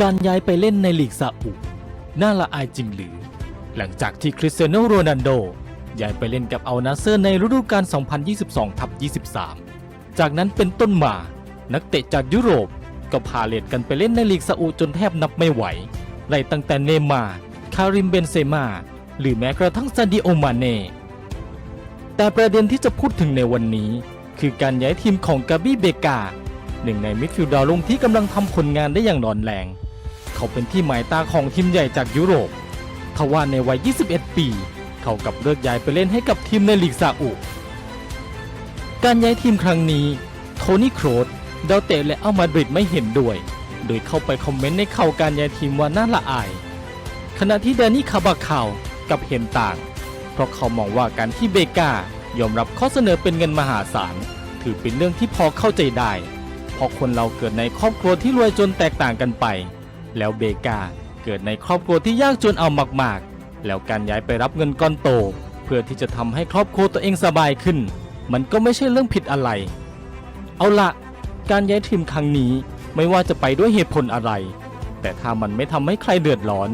การย้ายไปเล่นในลีกซาอุน่าละอายจริงหรือ หลังจากที่คริสเตียโนโรนัลโดย้ายไปเล่นกับอัลนาเซอร์ในฤดูกาล 2022ทับ23 จากนั้นเป็นต้นมา นักเตะจากยุโรปก็พาเลทกันไปเล่นในลีกซาอุจนแทบนับไม่ไหวไล่ตั้งแต่เนมา คาริมเบนเซมา หรือแม้กระทั่งซาดิโอมาเน่ แต่ประเด็นที่จะพูดถึงในวันนี้ คือการย้ายทีมของกาบี้เบกา หนึ่งในมิดฟิลด์ดาวรุ่งที่กำลังทำผลงานได้อย่างร้อนแรง เขาเป็นที่หมายตาของทีมใหญ่จากยุโรปทว่าในวัย 21 ปี เขากลับเลือกย้ายไปเล่นให้กับทีมในลีกซาอุ การย้ายทีมครั้งนี้ โทนี่โครสดาวเตะและอัลมาดริดไม่เห็นด้วย โดยเข้าไปคอมเมนต์ในข่าวการย้ายทีมว่าน่าละอาย ขณะที่แดนนี่คาบาคาวกับเห็นต่าง เพราะเขามองว่าการที่เบกายอมรับข้อเสนอเป็นเงินมหาศาล ถือเป็นเรื่องที่พอเข้าใจได้ ราะคนเราเกิดในครอบครัวที่รวยจนแตกต่างกันไป แล้วเบกาเกิดในครอบครัวที่ยากจนเอามากๆ แล้วการย้ายไปรับเงินก้อนโต เพื่อที่จะทำให้ครอบครัวตัวเองสบายขึ้น มันก็ไม่ใช่เรื่องผิดอะไร เอาละการย้ายทีมครั้งนี้ไม่ว่าจะไปด้วยเหตุผลอะไร แต่ถ้ามันไม่ทำให้ใครเดือดร้อน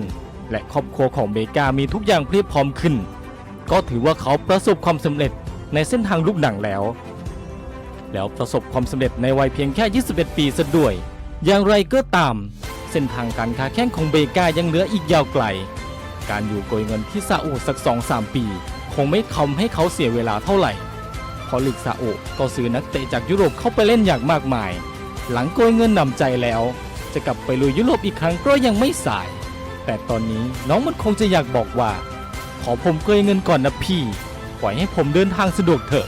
และครอบครัวของเบกามีทุกอย่างเพียบพร้อมขึ้น ก็ถือว่าเขาประสบความสำเร็จในเส้นทางลูกหนังแล้ว แล้วประสบความสำเร็จในวัยเพียงแค่ 21 ปีซะด้วย อย่างไรก็ตาม เส้นทางการค้าแข่งของเบกายังเหลืออีกยาวไกล การอยู่โกยเงินที่ซาอุสัก 2-3 ปี คงไม่ทำให้เขาเสียเวลาเท่าไหร่เพราะลีกซาอุก็ซื้อนักเตะจากยุโรปเข้าไปเล่นอย่างมากมาย หลังโกยเงินนำใจแล้ว จะกลับไปลุยยุโรปอีกครั้งก็ยังไม่สาย แต่ตอนนี้น้องมันคงจะอยากบอกว่า ขอผมโกยเงินก่อนนะพี่ ปล่อยให้ผมเดินทางสะดวกเถอะ